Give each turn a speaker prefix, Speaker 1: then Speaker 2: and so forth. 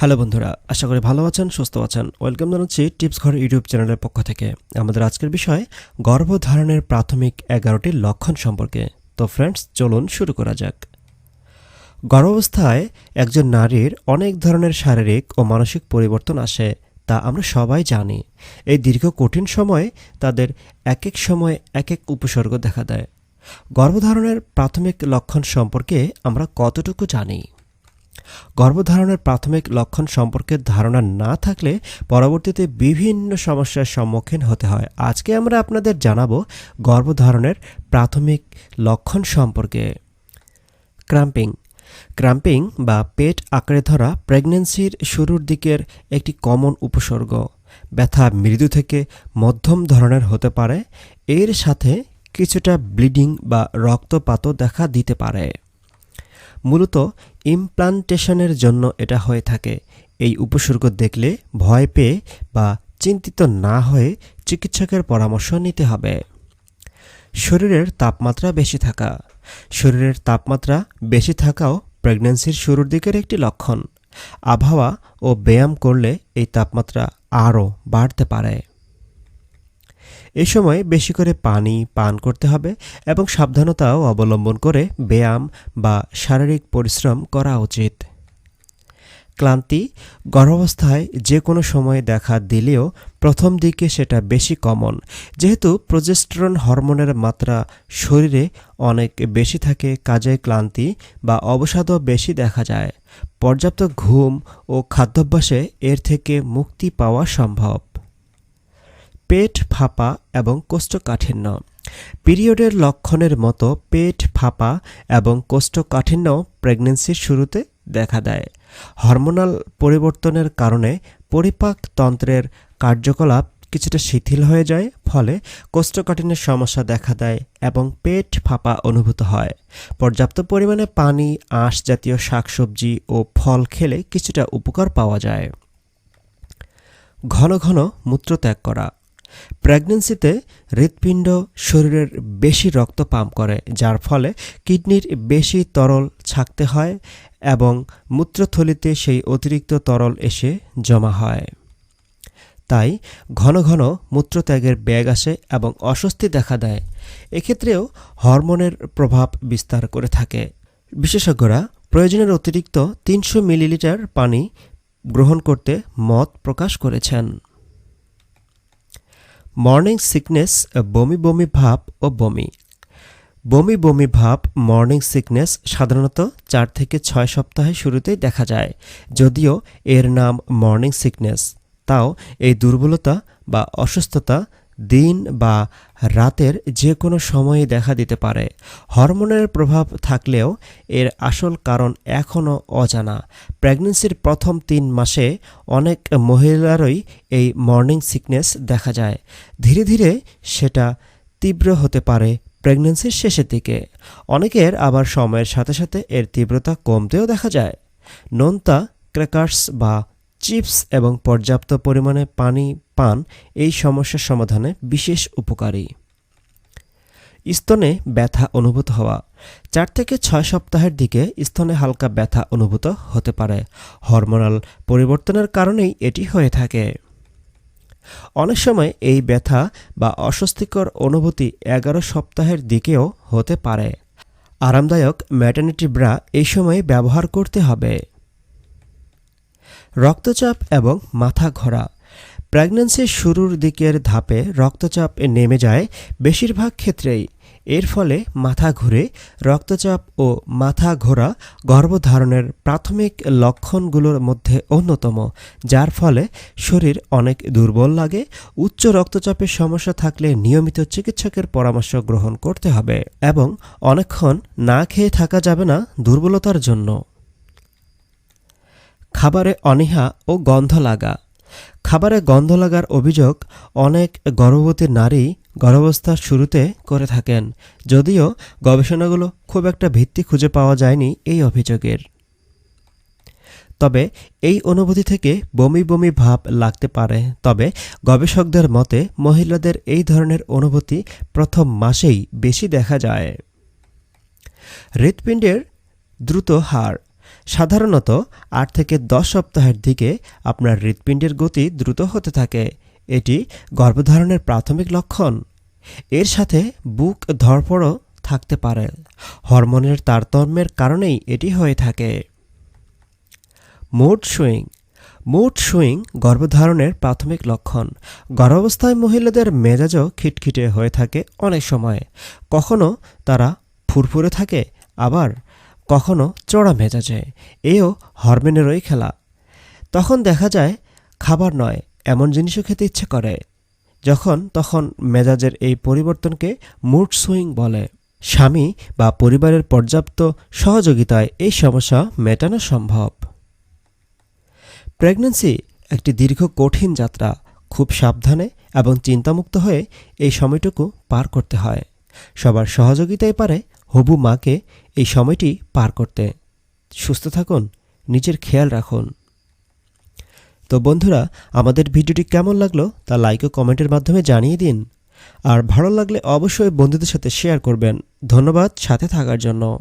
Speaker 1: Hello বন্ধুরা, আশা করি ভালো আছেন, সুস্থ আছেন। ওয়েলকাম জানাচ্ছি টিপস ঘর ইউটিউব চ্যানেলের পক্ষ থেকে। আমাদের আজকের বিষয়, গর্ভধারণের প্রাথমিক এগারোটি লক্ষণ সম্পর্কে। তো ফ্রেন্ডস চলুন শুরু করা যাক। গর্ভাবস্থায় একজন নারীর অনেক ধরনের শারীরিক ও মানসিক পরিবর্তন আসে, তা আমরা সবাই জানি। এই দীর্ঘ কঠিন সময়ে তাদের এক এক সময় এক এক উপসর্গ দেখা দেয়। গর্ভধারণের প্রাথমিক লক্ষণ সম্পর্কে আমরা কতটুকু জানি? গর্ভধারণের প্রাথমিক লক্ষণ সম্পর্কে ধারণা না থাকলে পরবর্তীতে বিভিন্ন সমস্যার সম্মুখীন হতে হয়। আজকে আমরা আপনাদের জানাব গর্ভধারণের প্রাথমিক লক্ষণ সম্পর্কে। ক্রাম্পিং ক্রাম্পিং বা পেট আঁকড়ে ধরা প্রেগন্যান্সির শুরুর দিকের একটি কমন উপসর্গ। ব্যথা মৃদু থেকে মধ্যম ধরনের হতে পারে। এর সাথে কিছুটা ব্লিডিং বা রক্তপাতও দেখা দিতে পারে। মূলত ইমপ্লান্টেশনের জন্য এটা হয়ে থাকে। এই উপসর্গ দেখলে ভয় পেয়ে বা চিন্তিত না হয়ে চিকিৎসকের পরামর্শ নিতে হবে। শরীরের তাপমাত্রা বেশি থাকা। শরীরের তাপমাত্রা বেশি থাকাও প্রেগন্যান্সির শুরুর দিকের একটি লক্ষণ। আবহাওয়া ও ব্যায়াম করলে এই তাপমাত্রা আরও বাড়তে পারে। এ সময় বেশি করে পানি পান করতে হবে এবং সাবধানতাও অবলম্বন করে ব্যায়াম বা শারীরিক পরিশ্রম করা উচিত। ক্লান্তি, গর্ভাবস্থায় যে কোনো সময় দেখা দিলেও প্রথম দিকে সেটা বেশি কমন। যেহেতু প্রজেস্টেরন হরমোনের মাত্রা শরীরে অনেক বেশি থাকে, কাজে ক্লান্তি বা অবসাদও বেশি দেখা যায়। পর্যাপ্ত ঘুম ও খাদ্যাভ্যাসে এর থেকে মুক্তি পাওয়া সম্ভব। পেট ফাঁপা এবং কোষ্ঠকাঠিন্য। পিরিয়ডের লক্ষণের মতো পেট ফাঁপা এবং কোষ্ঠকাঠিন্য প্রেগনেন্সির শুরুতে দেখা দেয়। হরমোনাল পরিবর্তনের কারণে পরিপাক তন্ত্রের কার্যকলাপ কিছুটা শিথিল হয়ে যায়, ফলে কোষ্ঠকাঠিন্যের সমস্যা দেখা দেয় এবং পেট ফাঁপা অনুভূত হয়। পর্যাপ্ত পরিমাণে পানি, আঁশ জাতীয় শাকসবজি ও ফল খেলে কিছুটা উপকার পাওয়া যায়। ঘন ঘন মূত্রত্যাগ করা। প্রেগনেন্সিতে হৃৎপিণ্ড শরীরের বেশি রক্ত পাম্প করে, যার ফলে কিডনির বেশি তরল ছাকতে হয় এবং মূত্রথলিতে সেই অতিরিক্ত তরল এসে জমা হয়। তাই ঘন ঘন মূত্রত্যাগের ব্যাগ আসে এবং অস্বস্তি দেখা দেয়। এক্ষেত্রেও হরমোনের প্রভাব বিস্তার করে থাকে। বিশেষজ্ঞরা প্রয়োজনের অতিরিক্ত তিনশো মিলিলিটার পানি গ্রহণ করতে মত প্রকাশ করেছেন। মর্নিং সিকনেস বমি বমি ভাব ও বমি। বমি বমি ভাব মর্নিং সিকনেস সাধারণত চার থেকে ছয় সপ্তাহের শুরুতেই দেখা যায়। যদিও এর নাম মর্নিং সিকনেস তাও এই দুর্বলতা বা অসুস্থতা দিন বা রাতের যে কোনো সময়ে দেখা দিতে পারে। হরমোনের প্রভাব থাকলেও এর আসল কারণ এখনও অজানা। প্রেগনেন্সির প্রথম তিন মাসে অনেক মহিলারই এই মর্নিং সিকনেস দেখা যায়। ধীরে ধীরে সেটা তীব্র হতে পারে প্রেগনেন্সির শেষের দিকে। অনেকের আবার সময়ের সাথে সাথে এর তীব্রতা কমতেও দেখা যায়। নোনতা, ক্র্যাকার্স বা চিপস এবং পর্যাপ্ত পরিমাণে পানি পান এই সমস্যার সমাধানে বিশেষ উপকারী। স্তনে ব্যথা অনুভূত হওয়া। চার থেকে ছয় সপ্তাহের দিকে স্তনে হালকা ব্যথা অনুভূত হতে পারে। হরমোনাল পরিবর্তনের কারণেই এটি হয়ে থাকে। অনেক সময় এই ব্যথা বা অস্বস্তিকর অনুভূতি এগারো সপ্তাহের দিকেও হতে পারে। আরামদায়ক ম্যাটার্নিটি ব্রা এই সময় ব্যবহার করতে হবে। রক্তচাপ এবং মাথা ঘোরা। প্রেগন্যান্সির শুরুর দিকের ধাপে রক্তচাপ নেমে যায় বেশিরভাগ ক্ষেত্রেই। এর ফলে মাথা ঘুরে, রক্তচাপ ও মাথা ঘোরা গর্ভধারণের প্রাথমিক লক্ষণগুলোর মধ্যে অন্যতম, যার ফলে শরীর অনেক দুর্বল লাগে, উচ্চ রক্তচাপের সমস্যা থাকলে নিয়মিত চিকিৎসকের পরামর্শ গ্রহণ করতে হবে এবং অনেকক্ষণ না খেয়ে থাকা যাবে না দুর্বলতার জন্য। খাবারে অনীহা ও গন্ধ লাগা খাবারে গন্ধ লাগার অভিযোগ অনেক গর্ভবতী নারী গর্ভাবস্থার শুরুতে করে থাকেন। যদিও গবেষণাগুলো খুব একটা ভিত্তি খুঁজে পাওয়া যায়নি এই অভিযোগের। তবে এই অনুভূতি থেকে বমি বমি ভাব লাগতে পারে। তবে গবেষকদের মতে মহিলাদের এই ধরনের অনুভূতি প্রথম মাসেই বেশি দেখা যায়। হৃৎপিণ্ডের দ্রুত হার সাধারণত আট থেকে দশ সপ্তাহের দিকে আপনার হৃৎপিণ্ডের গতি দ্রুত হতে থাকে। এটি গর্ভধারণের প্রাথমিক লক্ষণ। এর সাথে বুক ধরপড়ও থাকতে পারে। হরমোনের তারতম্যের কারণেই এটি হয়ে থাকে। Mood swing. মুড সুইং গর্ভধারণের প্রাথমিক লক্ষণ। গর্ভাবস্থায় মহিলাদের মেজাজও খিটখিটে হয়ে থাকে অনেক সময়। কখনো তারা ফুরফুরে থাকে, আবার কখনো চড়া মেজাজে এও হরমোনেরই খেলা। তখন দেখা যায়, খাবার নয়, এমন জিনিসও খেতে ইচ্ছে করে। যখন, তখন মেজাজের এই পরিবর্তনকে মুড সুইং বলে। স্বামী বা পরিবারের পর্যাপ্ত সহযোগিতায় এই সমস্যা মেটানো সম্ভব। প্রেগন্যান্সি একটি দীর্ঘ কঠিন যাত্রা। খুব সাবধানে এবং চিন্তামুক্ত হয়ে এই সময়টুকু পার করতে হয়। সবার সহযোগিতায় পারে হবু মাকে এই সময়টি পার করতে। সুস্থ থাকুন, নিজের খেয়াল রাখুন। তো বন্ধুরা, আমাদের ভিডিওটি কেমন লাগল তা লাইক ও কমেন্টের মাধ্যমে জানিয়ে দিন। আর ভালো লাগলে অবশ্যই বন্ধুদের সাথে শেয়ার করবেন। ধন্যবাদ, সাথে থাকার জন্য।